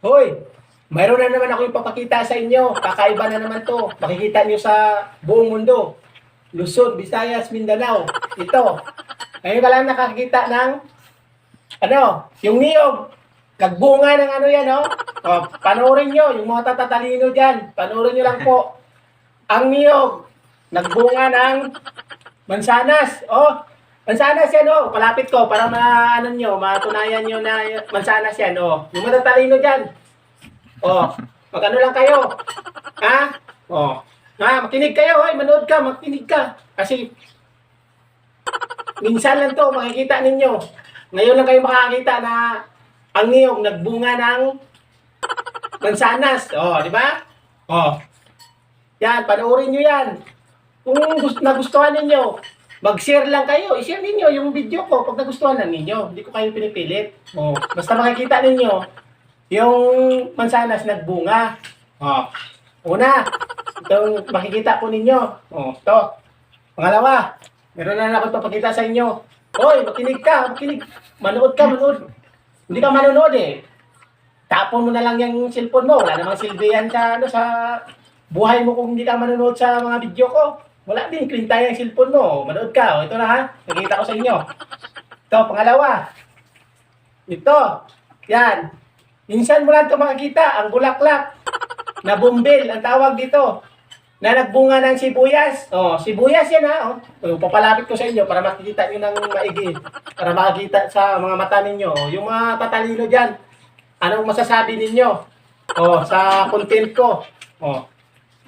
Hoy, mayroon na naman ako ipapakita sa inyo. Kakaiba na naman to. Makikita nyo sa buong mundo. Luzon, Visayas, Mindanao. Ito. Ngayon ka lang nakakita ng ano, yung niyog. Nagbunga ng ano yan, oh. O, panoorin nyo, yung mga tatatalino dyan. Panoorin nyo lang po. Ang niyog, nagbunga ng mansanas. Oh, mansanas yan, oh. Palapit ko para ma, ano nyo, matunayan nyo na mansanas yan, oh. Yung matatalino dyan. Oh, mag-ano lang kayo. Ha? Oh. Ha, makinig kayo, hoy, manood ka, makinig ka. Kasi, minsan lang to, makikita ninyo. Ngayon lang kayo makakita na ang niyog nagbunga ng mansanas. Oh, di ba? Oh. Yan, panoorin nyo yan. Kung gust- nagustuhan ninyo, mag-share lang kayo. I-share ninyo yung video ko pag nagustuhan na ninyo. Hindi ko kayo pinipilit. Oh, basta makikita ninyo yung mansanas nagbunga. Oh. Una, itong makikita po ninyo. Oh, ito. Pangalawa, meron na ako papakita sa inyo. Hoy, makinig ka, makinig. Manood ka, manood. Hindi ka manonood eh. Tapon mo na lang yung cellphone mo. Wala namang silbi yan sa, ano, sa buhay mo kung hindi ka manonood sa mga video ko. Wala din, kwinta yung cellphone mo. Manood ka. O, ito na ha. Nakita ko sa inyo. Ito, pangalawa. Ito. Yan. Minsan mo lang ito makikita. Ang bulaklak. Na bumbil. Ang tawag dito. Na nagbunga ng sibuyas. Oh, sibuyas yan ha. Oh, papalapit ko sa inyo para makikita nyo ng maigi. Para makikita sa mga mata ninyo. Oh, Yung mga tatalino dyan. Anong masasabi ninyo? Oh, sa content ko. Oh.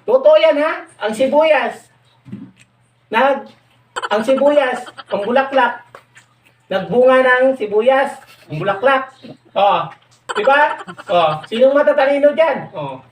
Totoo yan ha. Ang sibuyas. Nag ang sibuyas, ang bulaklak. Nagbunga ng sibuyas, ang bulaklak. Oh, di ba? Oh, sinong matatalino diyan? Oh.